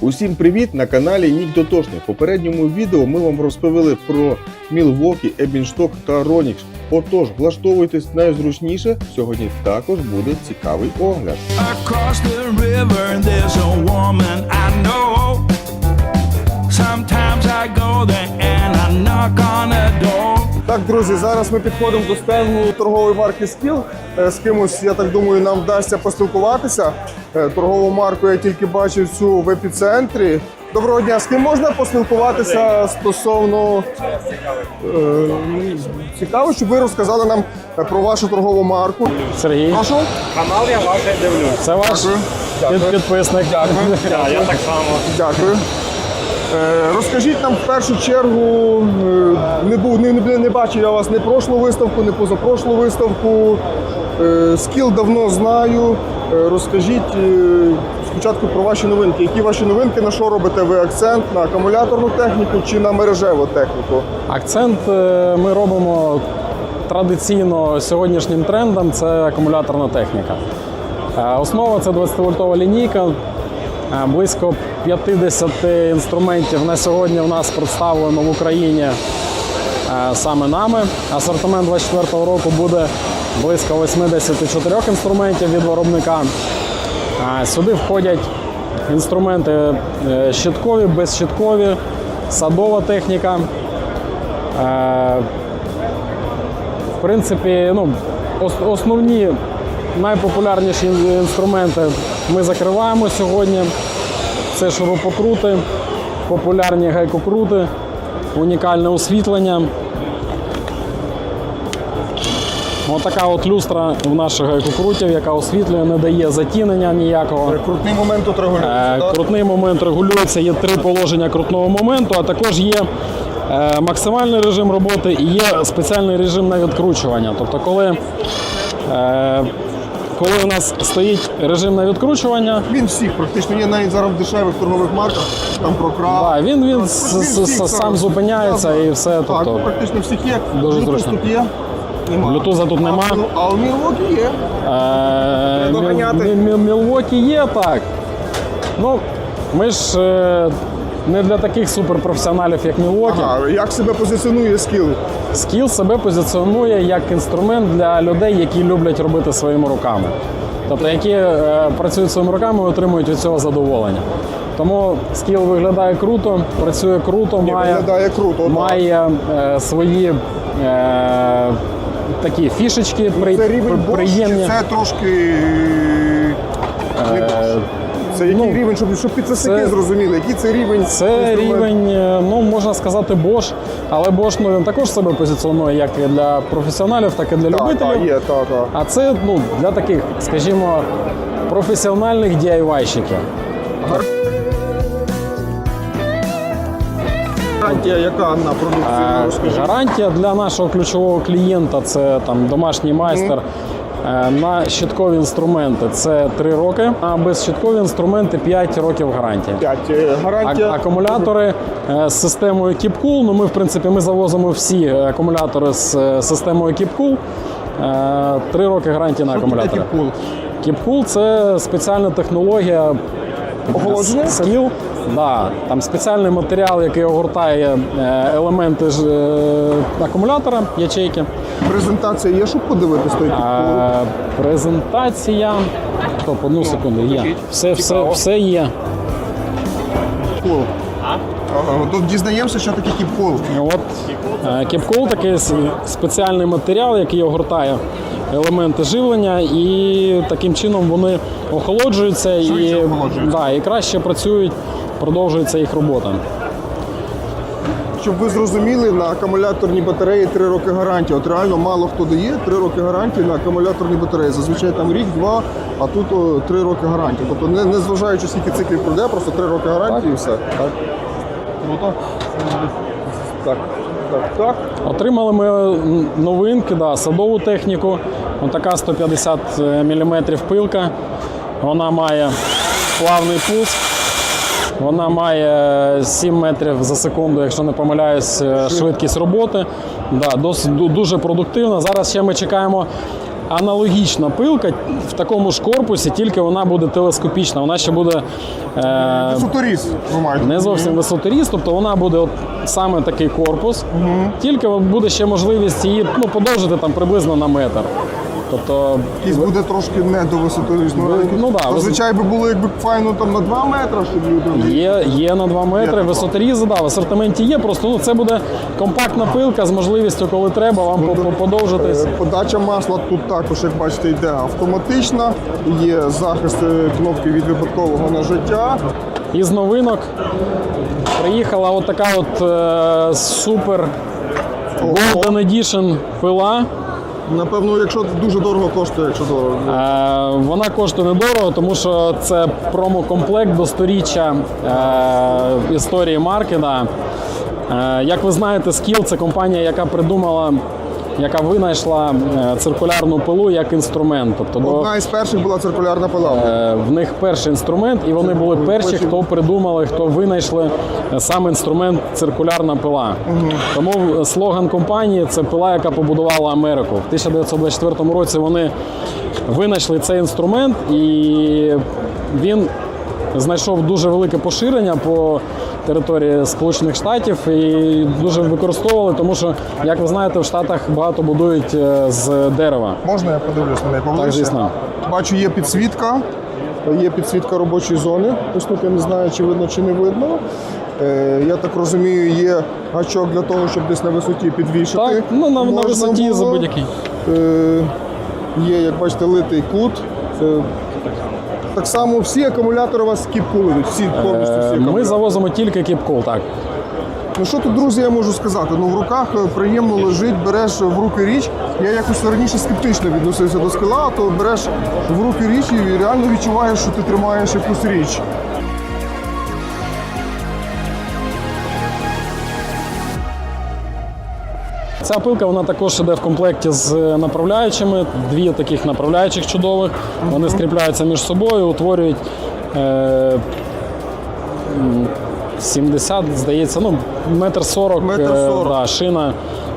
Усім привіт на каналі Нік Дотошний. В попередньому відео ми вам розповіли про Milwaukee, Ebbingstock та Ronix. Отож, влаштовуйтесь найзручніше. Сьогодні також буде цікавий огляд. The. Sometimes I go there and I knock on her door. Так, друзі, зараз ми підходимо до стенду торгової марки Skill. Е, З кимось, я так думаю, нам вдасться поспілкуватися. Е, Торгову марку я тільки бачив цю в епіцентрі. Доброго дня, з ким можна поспілкуватися стосовно Е, цікаво, щоб ви розказали нам про вашу торгову марку. Сергій, Прошу. Канал я ваш дивлюсь. це ваш Дякую. підписник. Дякую. Я так само. Дякую. Е, Розкажіть нам в першу чергу, е, не був не, не, не бачив я вас не прошлу виставку, не позапрошлу виставку. Е, Скіл давно знаю. Розкажіть спочатку про ваші новинки. Які ваші новинки, на що робите ви акцент? На акумуляторну техніку чи на мережеву техніку? Акцент ми робимо традиційно сьогоднішнім трендом це акумуляторна техніка. Основа це 20-вольтова лінійка. Е, Близько 50 інструментів на сьогодні в нас представлено в Україні е, саме нами. Асортимент 24 року буде близько 84 інструментів від виробника. Сюди входять інструменти е, щиткові, безщиткові, садова техніка. Е, В принципі, ну, основні найпопулярніші інструменти ми закриваємо сьогодні. Це шурупокрути, популярні гайкокрути, унікальне освітлення. Отака от люстра в наших гайкокрутів, яка освітлює, не дає затінення ніякого. Крутний момент тут регулюється. Е, так? Крутний момент регулюється, є три положення крутного моменту, а також є е, максимальний режим роботи і є спеціальний режим на відкручування. Тобто, коли, е, коли у нас стоїть режим на відкручування, Він всіх практично є навіть зараз в дешевих торгових марках, там про краб. да, він, він, Він с- всіх с- зараз. сам зупиняється і все. Так, Тобто, ну, практично всіх є. дуже Bluetooth зручно. тут є. Нема. Блютуза тут нема. А, а у Milwaukee є. Е, доганяти. Міл- Міл- Мілвокі є так. Ну, ми ж е, не для таких суперпрофесіоналів, як Мілвокі. Ага, як себе позиціонує скіл? Скіл себе позиціонує як інструмент для людей, які люблять робити своїми руками. Тобто, які е, працюють своїми руками і отримують від цього задоволення. Тому скіл виглядає круто, працює круто, має, Виглядає круто. має е, свої е, такі фішечки при, Це рівень при- Bosch, приємні. чи це трошки. Bosch? Це який ну, рівень, щоб, щоб підписники це- зрозуміли, який це рівень? Це рівень, е, ну можна сказати, Bosch, але Bosch ну, він також себе позиціонує як і для професіоналів, так і для Так, любителів. так, є, так, так. А це ну, для таких, скажімо, професіональних DIY-щиків. Гарантія яка на продукцію? Гарантія для нашого ключового клієнта це там домашній майстер. Е, На щиткові інструменти це 3 роки, а безщиткові інструменти 5 років гарантії. П'ять. Е, А- Акумулятори е, з системою KeepCool. Ну, ми, в принципі, ми завозимо всі е, акумулятори з е, системою KeepCool. Е, Три роки гарантії на акумулятори. KeepCool? KeepCool – це спеціальна технологія Охолодження? скіл. Да, там спеціальний матеріал, який огортає е, елементи ж, е, акумулятора, ячейки. Презентація є, щоб подивитись той KeepCool? Е, Презентація. Стоп, одну секунду, є. Все, все, все є. Ага, Тут дізнаємося, що таке KeepCool. От кепкол такий спеціальний матеріал, який огортає елементи живлення, і таким чином вони охолоджуються і, охолоджуються. да, і краще працюють, продовжується їх робота. Щоб ви зрозуміли, на акумуляторній батареї 3 роки гарантії. От реально мало хто дає 3 роки гарантії на акумуляторній батареї. Зазвичай там рік, два, а тут 3 роки гарантії. Тобто не, не зважаючи скільки циклів пройде, просто 3 роки гарантії і все. Так. Круто. Так, так, так. Отримали ми новинки, да, садову техніку. Отака 150 мм пилка. Вона має плавний пуск. Вона має 7 метрів за секунду, якщо не помиляюсь, е, швидкість роботи. Да, дос, ду- дуже продуктивна. Зараз ще ми чекаємо аналогічна пилка в такому ж корпусі, тільки вона буде телескопічна. Вона ще буде е, Висоторіз, ви не зовсім висоторіст, тобто вона буде от саме такий корпус, тільки буде ще можливість її ну, подовжити там приблизно на метр. Тобто Якийсь буде трошки не до висоторізного. Ну, да, Зазвичай би було якби файно там на 2 метри, щоб люди. Є, є на 2 метри, висоторізи, да, в асортименті є. Просто ну, це буде компактна пилка з можливістю, коли треба, вам по- по- подовжитись. Е, Подача масла тут також, як бачите, йде автоматична. Є захист е, кнопки від випадкового нажиття. Із новинок приїхала от така от е, супер Golden Edition пила. Напевно, якщо дуже дорого коштує, якщо дорого. Е, Вона коштує недорого, тому що це промокомплект до сторіччя е, історії марки. Е, як ви знаєте, Skill – це компанія, яка придумала, яка винайшла е, циркулярну пилу як інструмент. Тобто Одна із перших була циркулярна пила. Е, В них перший інструмент, і вони були перші, хто придумали, хто винайшли е, сам інструмент циркулярна пила. Тому е, слоган компанії це пила, яка побудувала Америку. В 1924 році вони винайшли цей інструмент, і він знайшов дуже велике поширення по території Сполучених Штатів і дуже використовували, тому що, як ви знаєте, в Штатах багато будують е, з дерева. Можна я подивлюсь на неї поближче? Так, звісно. Бачу, є підсвітка. Є підсвітка робочої зони. Ось тут я не знаю, чи видно, чи не видно. Е, я так розумію, є гачок для того, щоб десь на висоті підвішати. Так, ну на, на висоті за будь-який. Е, є, як бачите, литий кут. Е, так само всі акумулятори у вас кіп-кули всі повністю всі Е, Ми акумулятори. завозимо тільки кіпкул, так. Ну що тут, друзі, я можу сказати? Ну в руках е, приємно лежить, береш в руки річ. Я якось раніше скептично відносився до скила, а то береш в руки річ і реально відчуваєш, що ти тримаєш якусь річ. Ця пилка вона також іде в комплекті з направляючими. Дві таких направляючих чудових. Вони скріпляються між собою, утворюють е, 70, здається, ну, метр сорок, Метр е, да, шина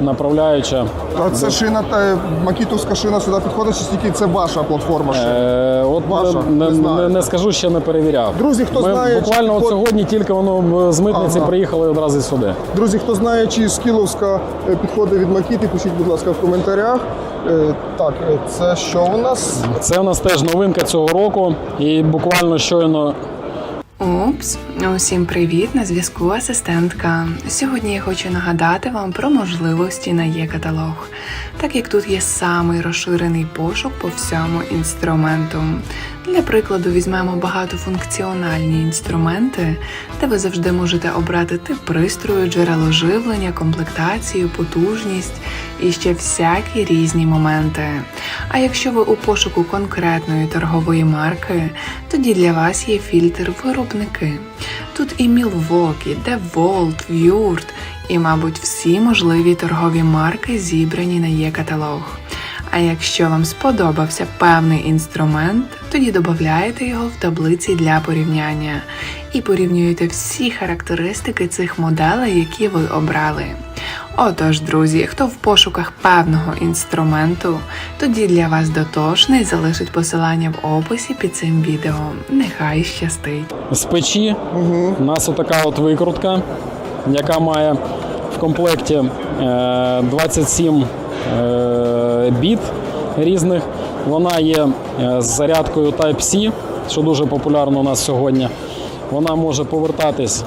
направляюча. А це шина та макітовська шина сюди підходить, чи тільки це ваша платформа? Е, от Ваша, не, не не, не скажу, ще не перевіряв. Друзі, хто Ми знає, буквально чи от сьогодні тільки воно з митниці Ага. приїхали одразу сюди. Друзі, хто знає, чи скіловська е, підходить від макіти, пишіть, будь ласка, в коментарях. Е, Так, е, це що у нас? Це у нас теж новинка цього року, і буквально щойно Упс, усім привіт! На зв'язку асистентка. Сьогодні я хочу нагадати вам про можливості на є-каталог, так як тут є самий розширений пошук по всьому інструменту. Для прикладу, візьмемо багатофункціональні інструменти, де ви завжди можете обрати тип пристрою, джерело живлення, комплектацію, потужність і ще всякі різні моменти. А якщо ви у пошуку конкретної торгової марки, тоді для вас є фільтр виробники. Тут і Milwaukee, DeWalt, Wurt і, мабуть, всі можливі торгові марки зібрані на є-каталог. А якщо вам сподобався певний інструмент, тоді додаєте його в таблиці для порівняння і порівнюєте всі характеристики цих моделей, які ви обрали. Отож, друзі, хто в пошуках певного інструменту, тоді для вас дотошний залишить посилання в описі під цим відео. Нехай щастить! з печі. У нас отака от викрутка, яка має в комплекті е, 27 е, біт різних. Вона є е, з зарядкою Type-C, що дуже популярно у нас сьогодні. Вона може повертатись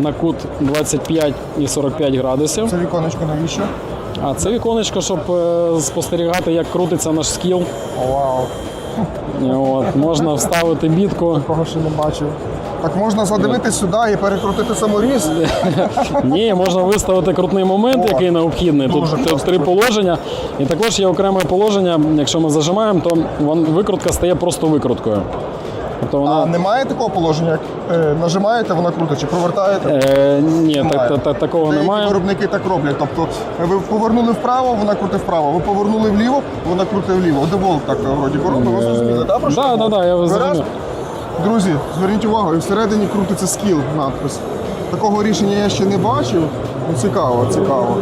на кут 25 і 45 градусів. Це віконечко навіщо? А це віконечко, щоб е, спостерігати, як крутиться наш скіл. Вау, От, можна вставити бітку. такого ще не бачив. Так можна задивитись сюди і перекрутити саморіз. Ні, можна виставити крутний момент, який необхідний. Тут, три положення. І також є окреме положення. Якщо ми зажимаємо, то вон- викрутка стає просто викруткою. Тобто А немає такого положення, як е, нажимаєте, вона крутить, чи повертаєте? Е, ні, так, так, так, такого Деякі немає. виробники так роблять. Тобто ви повернули вправо, вона крутить вправо. Ви повернули вліво, вона крутить вліво. Деволт так е, вроді робить. Ви зрозуміли, так? Да, я да, да, я зрозумів. Друзі, зверніть увагу, і всередині крутиться скіл надпис. Такого рішення я ще не бачив. Ну, цікаво, цікаво.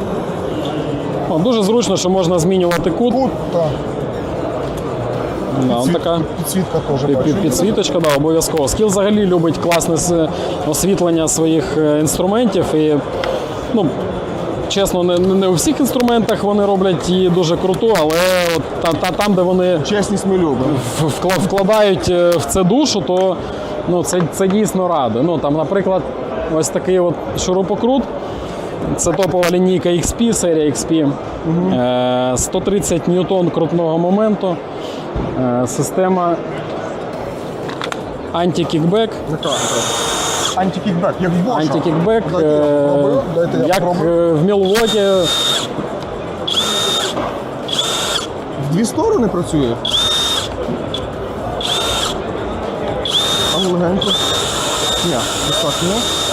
О, дуже зручно, що можна змінювати кут. Кут, так. Да, он така Підсвітка теж під- бачу. під- підсвіточка, да, обов'язково. Скіл взагалі любить класне с- освітлення своїх е, інструментів. І, ну, чесно, не, не у всіх інструментах вони роблять її дуже круту, але от та, та, там, де вони Чесність ми любимо. вкладають е, в це душу, то ну, це, це дійсно радує. Ну, там, наприклад, ось такий от шурупокрут. Це топова лінійка XP, серія XP. Е, 130 ньютон крутного моменту. Е, Система антикікбек. Антикікбек, як в Боша. Антикікбек. Дайте я е. Дайте я Як попробую. е, в Мілвокі. В дві сторони працює. А ну легенько. Ні, достатньо.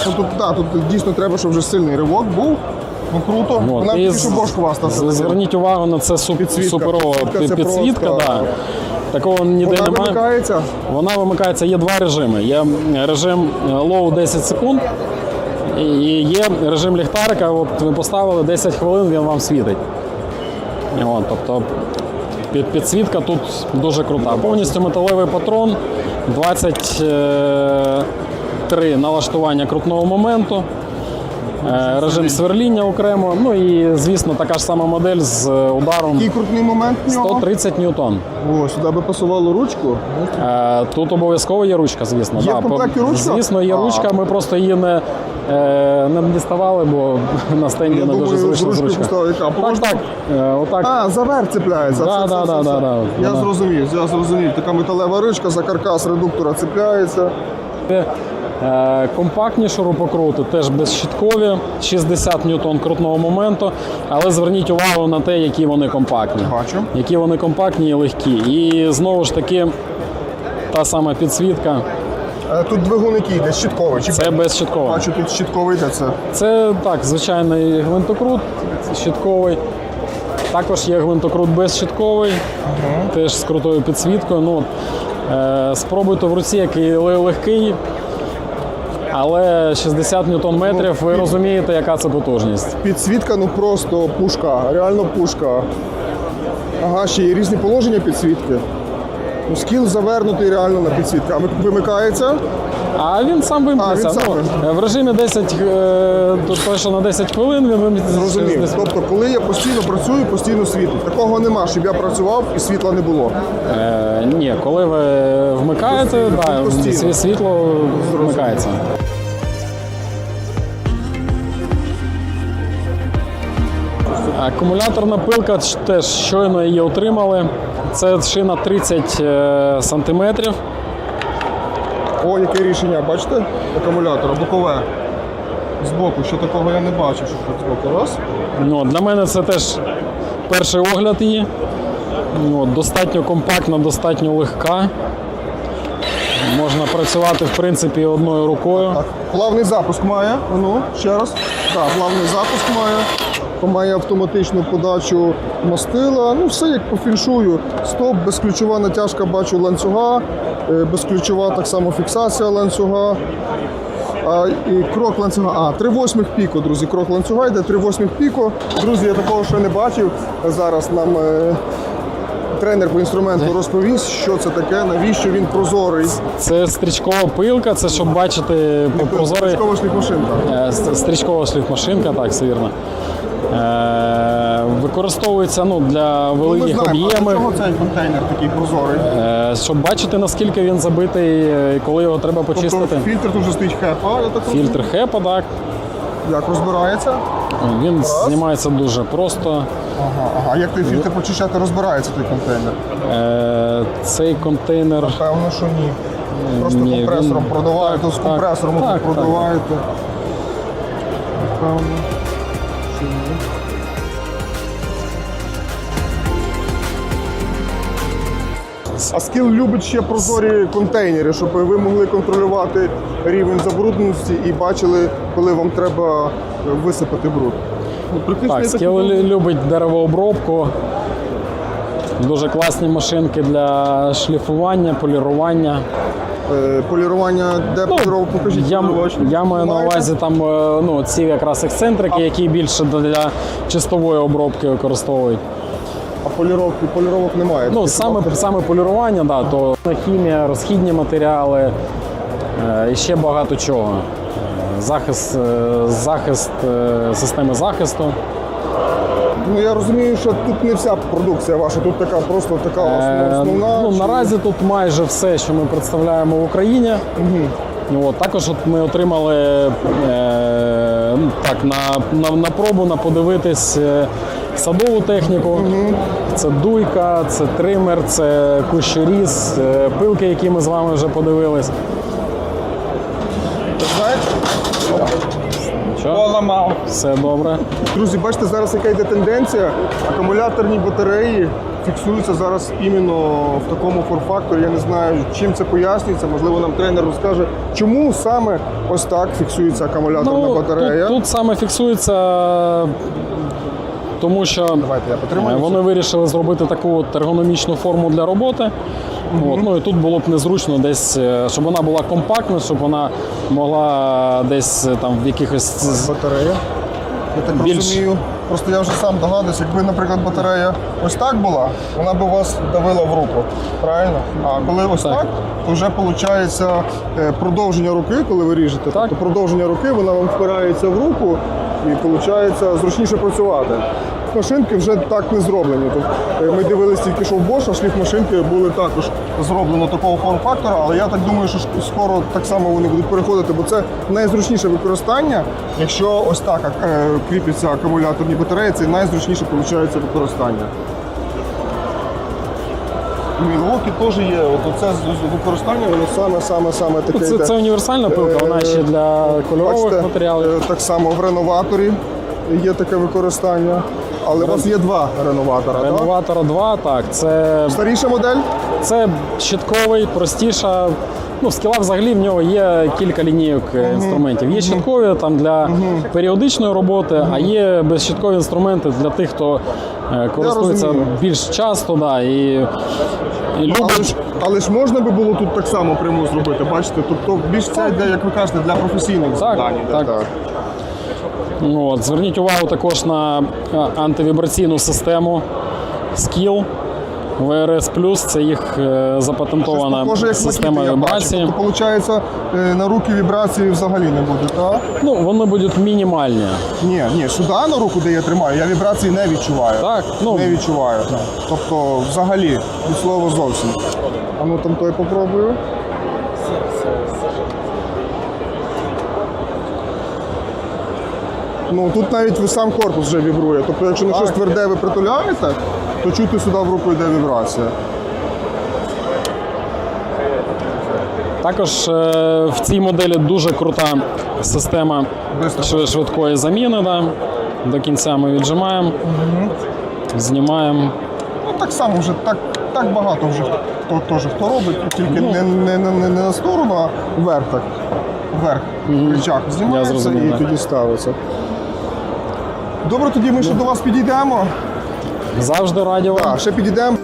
Ну, тут, да, тут дійсно треба, щоб вже сильний ривок був. Ну круто. От, Вона і тільки що з- Бош хвастався. з- Зверніть увагу на це суп, Підсвітка. суперова Підсвітка під- це підсвітка. просто- Да. Такого ніде Вона немає. вимикається. Вона вимикається, є два режими. Є режим е, low 10 секунд. І є режим ліхтарика. От ви поставили 10 хвилин, він вам світить. От, тобто під, підсвітка тут дуже крута. Повністю металевий патрон, 23 налаштування крутного моменту. Е, Режим сверління окремо. Ну і звісно, така ж сама модель з е, ударом Який крутний момент в нього. 130 ньютон. О, сюди би пасувало ручку. Е, Тут обов'язково є ручка, звісно. Є в по- ручка? Звісно, є А. ручка. Ми просто її не, е, не діставали, бо на стенді Я не думаю, дуже з зручно з ручкою ручкою. поставили. А, Так, поможна? так. Е, Отак. А, за верх цепляється. Да, да, да, да, да. Я Вона- зрозумів, я зрозумів. Така металева ручка за каркас редуктора цепляється. Е, Компактні шурупокрути, теж безщиткові, 60 ньютон крутного моменту. Але зверніть увагу на те, які вони компактні. Бачу. Які вони компактні і легкі. І знову ж таки, та сама підсвітка. Е, Тут двигун який йде, щитковий. Чи Це безщиткова. Бачу, тут щитковий йде це. Це так, звичайний гвинтокрут щитковий. Також є гвинтокрут безщитковий, теж з крутою підсвіткою. Ну, е, спробуйте в руці, який легкий, але 60 ньютон метрів, ви розумієте, яка це потужність. Підсвітка, ну просто пушка, реально пушка. Ага, ще є різні положення підсвітки. Ну, скіл завернутий реально на підсвітку. А вимикається. А він сам вимкнеться. А, він сам ну, в режимі 10, е, тут точно на 10 хвилин він вимкнеться. Зрозумів. Десь- Тобто, коли я постійно працюю, постійно світить. Такого нема, щоб я працював і світла не було. Е, ні, коли ви вмикаєте, да, постійно. сві- світло вмикається. Акумуляторна пилка теж щойно її отримали. Це шина 30 е, сантиметрів. О, яке рішення, бачите? Акумулятора, бокове. Збоку, ще такого я не бачив, що тут збоку. Раз. Ну, для мене це теж перший огляд її. Ну, достатньо компактна, достатньо легка. Можна працювати, в принципі, одною рукою. Так, плавний запуск має. Ну, ще раз. Так, плавний запуск має. Має автоматичну подачу мастила. Ну, все як по фіншую. Стоп, безключова натяжка бачу ланцюга, безключова так само фіксація ланцюга. А, і крок ланцюга. А, 3 восьмих піко, друзі. Крок ланцюга йде 3 восьмих піко. Друзі, я такого ще не бачив. Зараз нам е, тренер по інструменту розповість, що це таке, навіщо він прозорий. Це стрічкова пилка, це щоб бачити прозорий Військова шліфмашинка. е, с- стрічкова шліфмашинка, так, все вірно. Е, використовується ну, для Ну, великих знаємо, об'ємів, чого цей контейнер такий прозорий? е, щоб бачити, наскільки він забитий, е, коли його треба почистити. Тобто фільтр тут вже стоїть хепа, так. Фільтр HEPA, так. Як розбирається? Він знімається дуже просто. Ага, ага. Як той фільтр почищати, розбирається той контейнер? Е, цей контейнер. Певно, що ні. Просто Ні, компресором він- продуваєте, з так, компресором так, так. продуваєте. Певно, А скіл любить ще прозорі контейнери, щоб ви могли контролювати рівень забрудненості і бачили, коли вам треба висипати бруд. Ну, практично Так, скіл любить деревообробку. Дуже класні машинки для шліфування, полірування. Е, Полірування, де полірування, покажіть. я, я маю на увазі там е, ну, ці якраз ексцентрики, які більше для чистової обробки використовують. А поліровки, поліровок немає. Ну, саме, просто- саме полірування, да, то хімія, розхідні матеріали е, і ще багато чого. Е, Захист, е, захист е, системи захисту. Ну я розумію, що тут не вся продукція ваша, тут така просто така Е, основна. ну, чи- наразі тут майже все, що ми представляємо в Україні. Ну, От, також от ми отримали е, ну, так, на, на, на пробу на подивитись е, садову техніку. Це дуйка, це тример, це кущоріз, е, пилки, які ми з вами вже подивились. Що? Поламав. Все добре. Друзі, бачите, зараз яка йде тенденція. Акумуляторні батареї фіксуються зараз іменно в такому форм-факторі. Я не знаю, чим це пояснюється. Можливо, нам тренер розкаже, чому саме ось так фіксується акумуляторна батарея. Ну, тут, тут саме фіксується, тому що Давайте. Е, Вони вирішили зробити таку ергономічну форму для роботи. От, ну і тут було б незручно десь, е, щоб вона була компактна, щоб вона могла десь е, там в якихось Батарея. Я так Більш- розумію. Просто я вже сам догадуюсь, якби, наприклад, батарея ось так була, вона б вас давила в руку. Правильно? А коли ось так, Так. то вже виходить продовження руки, коли ви ріжете. Так. Тобто продовження руки, вона вам впирається в руку і виходить зручніше працювати. Машинки вже так не зроблені. Тобто, е, ми дивились тільки що в Bosch, а шліф машинки були також зроблено такого форм-фактора, але я так думаю, що скоро так само вони будуть переходити, бо це найзручніше використання. Якщо ось так е, кріпляться акумуляторні батареї, це найзручніше виходить використання. Мілокі теж є. От це використання, воно саме саме саме таке. Це, йде. це універсальна пилка, вона ще для кольорових Бачите, матеріалів. е, Так само в реноваторі є таке використання. Але у вас є два реноватора, так? Реноватора 2, так, це, Старіша модель? це щитковий, простіша. Ну, в скіла взагалі в нього є кілька лінійок е, інструментів. Є щиткові там для періодичної роботи, а є безщиткові інструменти для тих, хто е, користується розумію. більш часто, да, і, і Але любить. ж, але ж можна би було тут так само пряму зробити, бачите? Тобто більш це йде, як ви кажете, для професійних завдань. йде, так. Ну, От, зверніть увагу також на антивібраційну систему Skill VRS це їх е, запатентована Похоже, як система вібрації. Тобто, виходить, е, на руки вібрації взагалі не буде, так? Ну, вони будуть мінімальні. Ні, ні, сюди на руку, де я тримаю, я вібрації не відчуваю. Так, ну- Не відчуваю. Тобто, взагалі, від слова зовсім. А ну там той попробую. Ну тут навіть сам корпус вже вібрує. Тобто, якщо на щось тверде ви притуляєте, то чути сюди в руку йде вібрація. Також е, в цій моделі дуже крута система Бистро. швидкої заміни. Да. До кінця ми віджимаємо, знімаємо. Ну так само вже так, так багато вже хто теж хто робить, тільки Ну. не, не, не, не на сторону, а вверх так. Вверх. Рычаг знімається зрозумів, і так. тоді ставиться. Добре, тоді ми ще до вас підійдемо. Завжди раді вам. Так, ще підійдемо.